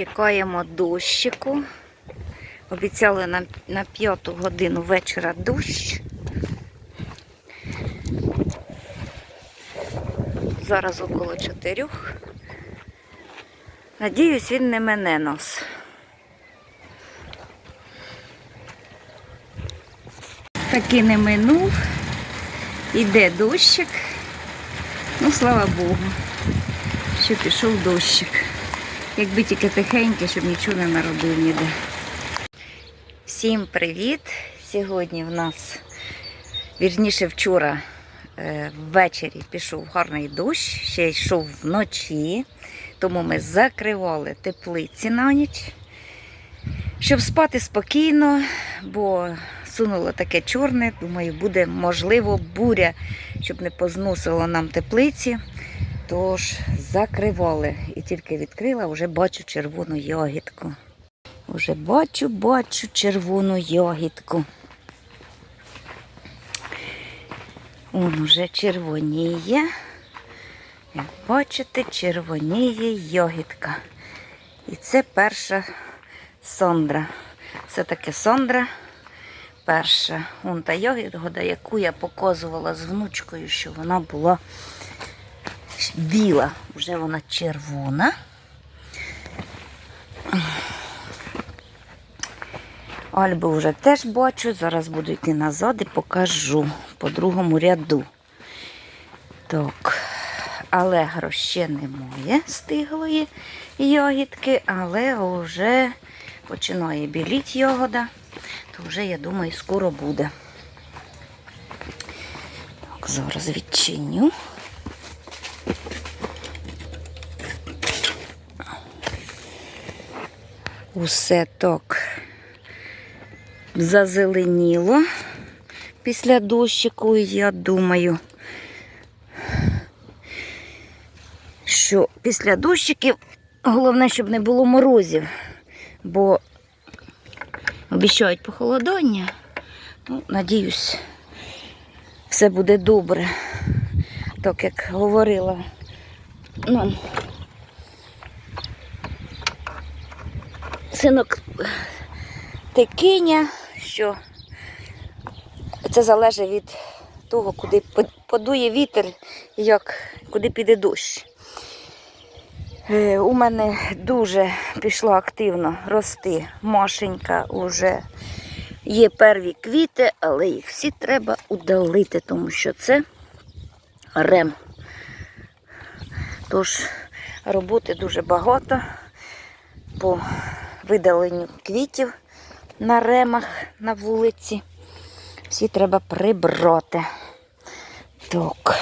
Чекаємо дощику. Обіцяли нам на п'яту годину вечора дощ. Зараз около чотирьох. Надіюсь, він не мене нас. Таки не минув. Іде дощик. Ну, слава Богу, що пішов дощик. Якби тільки тихеньке, щоб нічого не народив ніде. Всім привіт! Сьогодні в нас, вірніше вчора е, ввечері пішов гарний дощ, ще йшов вночі, тому ми закривали теплиці на ніч, щоб спати спокійно, бо сунуло таке чорне, думаю, буде можливо буря, щоб не позносило нам теплиці. Тож закривали. І тільки відкрила, вже бачу червону ягідку. Уже бачу, бачу червону ягідку. Он уже червоніє. Як бачите, червоніє ягідка. І це перша сондра. Все-таки сондра перша. Вон та ягідка, яку я показувала з внучкою, що вона була біла, вже вона червона. Альбу вже теж бачу. Зараз буду йти назад і покажу по другому ряду. Так, алегро ще немає стиглої ягідки, але вже починає біліть ягода, то вже, я думаю, скоро буде. Так, зараз відчиню. Усе так зазеленіло після дощику, і я думаю, що після дощиків головне, щоб не було морозів, бо обіцяють похолодання. Ну, надіюсь, все буде добре. Так як говорила ну, синок Текиня, що це залежить від того, куди подує вітер як, куди піде дощ. Е, У мене дуже пішла активно рости машенька, уже є перві квіти, але їх всі треба удалити, тому що це рем. Тож роботи дуже багато по видаленню квітів на ремах на вулиці. Всі треба прибрати. Так.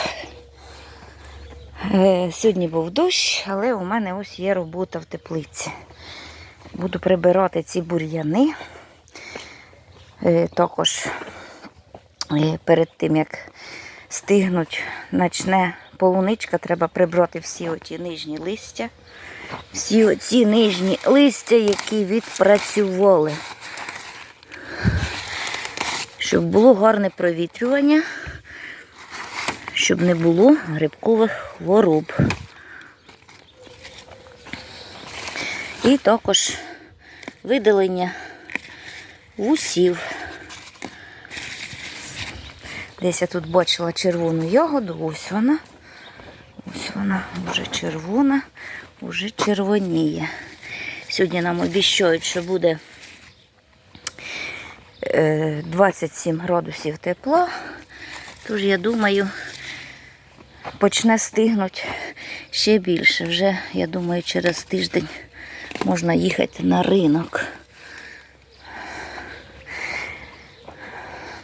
Е, Сьогодні був дощ, але у мене ось є робота в теплиці. Буду прибирати ці бур'яни. Е, також е, перед тим, як стигнуть, начне полуничка, треба прибрати всі оті нижні листя. Всі оці нижні листя, які відпрацювали щоб було гарне провітрювання, щоб не було грибкових хвороб. І також видалення вусів. Десь я тут бачила червону ягоду, ось вона. Ось вона вже червона, вже червоніє. Сьогодні нам обіщають, що буде 27 градусів тепла. Тож, я думаю, почне стигнути ще більше. Вже, я думаю, через тиждень можна їхати на ринок.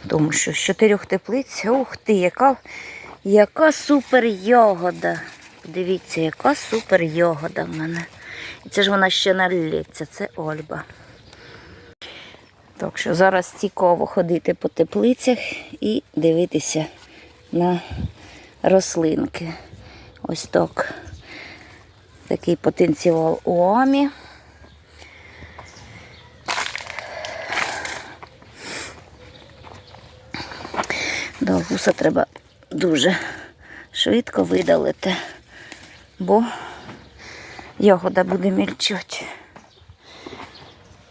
Тому що з чотирьох теплиць, ух ти, яка, яка супер ягода. Подивіться, яка супер ягода в мене. І це ж вона ще налється, це Ольба. Так що зараз цікаво ходити по теплицях і дивитися на рослинки. Ось так. Такий потенціал у амі. До гуса треба дуже швидко видалити, бо ягода буде мільчати.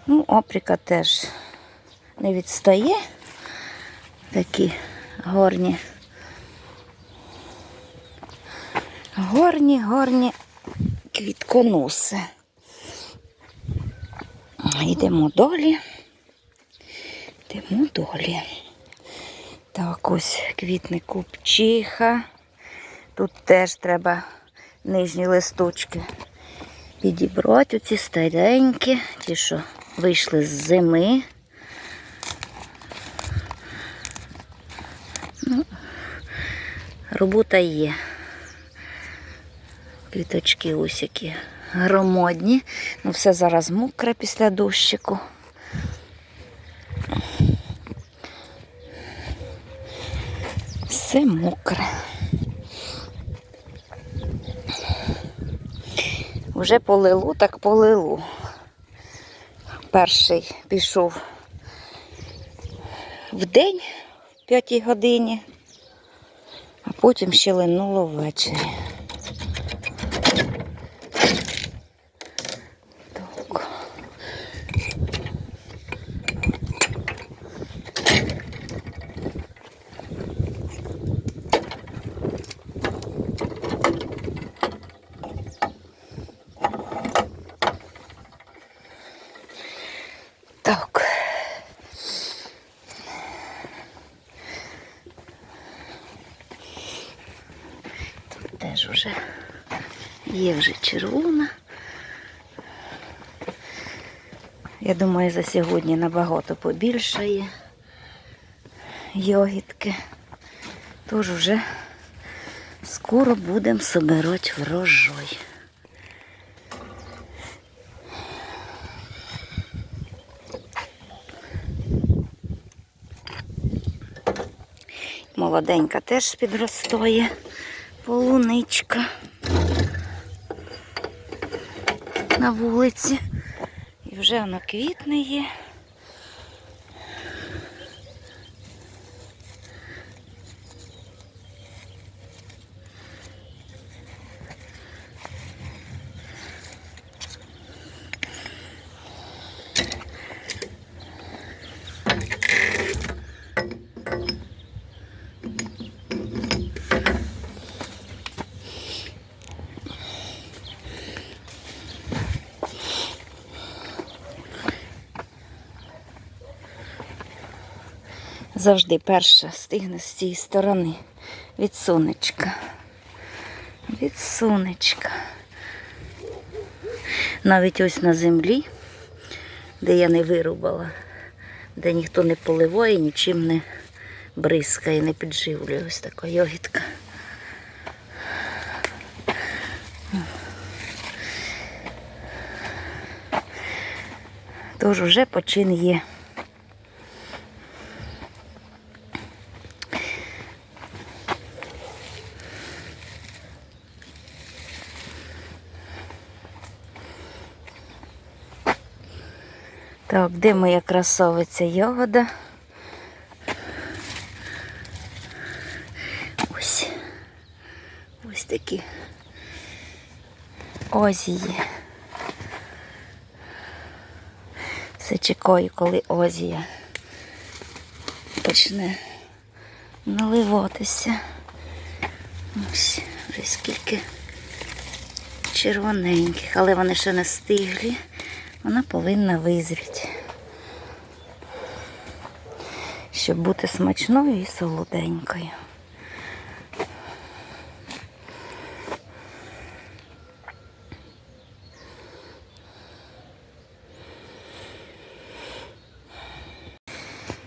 Ну, опріка теж не відстає. Такі горні. Горні, горні квітконоси. Йдемо далі. Йдемо далі. Так, ось квітне купчиха. Тут теж треба нижні листочки підібрати оці старенькі, ті, що вийшли з зими. Ну, робота є. Квіточки ось які громадні. Ну, все зараз мокре після дощику. Все мокре. Вже полилу, так полилу. Перший пішов в день в п'ятій годині, а потім ще линуло ввечері. Так. Так. Тут теж вже є вже червона. Я думаю, за сьогодні набагато побільшає йогітки. Тож вже скоро будемо собирати врожай. Молоденька теж підростає. Полуничка на вулиці. І вже воно квітне є. Завжди перша стигне з цієї сторони від сонечка. Від сонечка. Навіть ось на землі, де я не вирубала, де ніхто не поливає, нічим не бризкає, не підживлює. Ось така йогітка. Тож уже почин є. Так, де моя красовиця ягода? Ось. Ось такі озії. Все чекаю, коли озія почне наливатися. Ось, вже скільки червоненьких, але вони ще не стиглі. Вона повинна визріти, щоб бути смачною і солоденькою.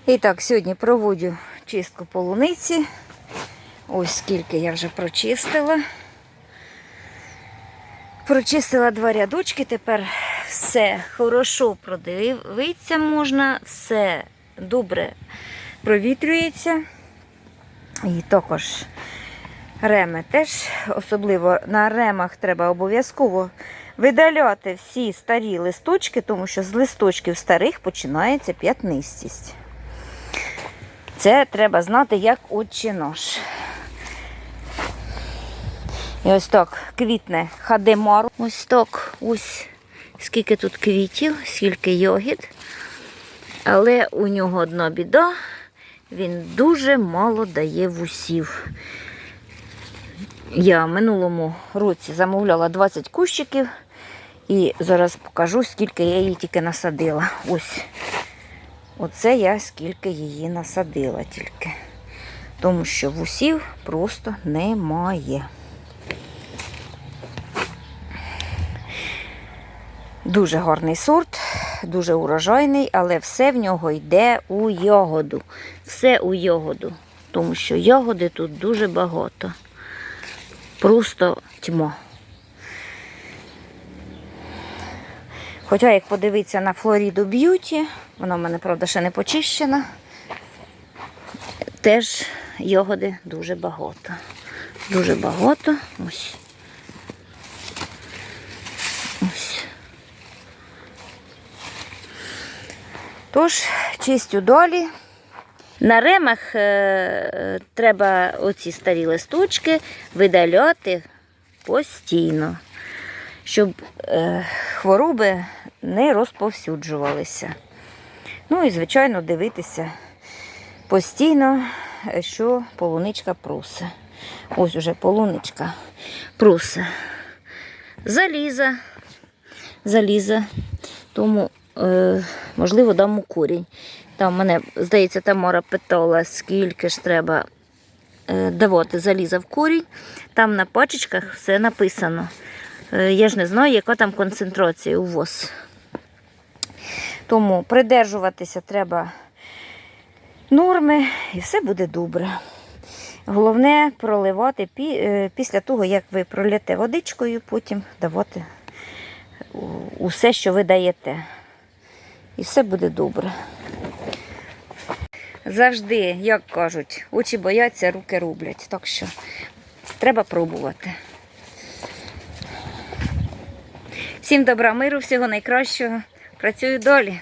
І так, сьогодні проводжу чистку полуниці. Ось скільки я вже прочистила. Прочистила два рядочки, тепер все хорошо продивитися можна, все добре провітрюється. І також реми теж, особливо на ремах треба обов'язково видаляти всі старі листочки, тому що з листочків старих починається п'ятнистість. Це треба знати, як отче наш. І ось так квітне хадемар. Ось так ось скільки тут квітів, скільки йогід. Але у нього одна біда, він дуже мало дає вусів. Я в минулому році замовляла 20 кущиків і зараз покажу, скільки я її тільки насадила. Ось. Оце я скільки її насадила тільки. Тому що вусів просто немає. Дуже гарний сорт, дуже урожайний, але все в нього йде у ягоду. Все у ягоду. Тому що ягоди тут дуже багато. Просто тьма. Хоча, як подивитися на Флоріду Б'юті, вона в мене, правда, ще не почищена. Теж ягоди дуже багато. Дуже багато. Ось. Тож, чистю долі. На ремах е, треба оці старі листочки видаляти постійно, щоб е, хвороби не розповсюджувалися. Ну і, звичайно, дивитися постійно, е, що полуничка прусе. Ось уже полуничка прусе. Заліза. Заліза. Тому, можливо, дам у корінь. Там мене, здається, Тамара питала, скільки ж треба е, давати заліза в корінь. Там на пачечках все написано. Е, я ж не знаю, яка там концентрація у ВОЗ. Тому придержуватися треба норми і все буде добре. Головне проливати е, після того, як ви пролєте водичкою, потім давати усе, що ви даєте. І все буде добре. Завжди, як кажуть, очі бояться, руки роблять. Так що треба пробувати. Всім добра миру, всього найкращого. Працюю долі.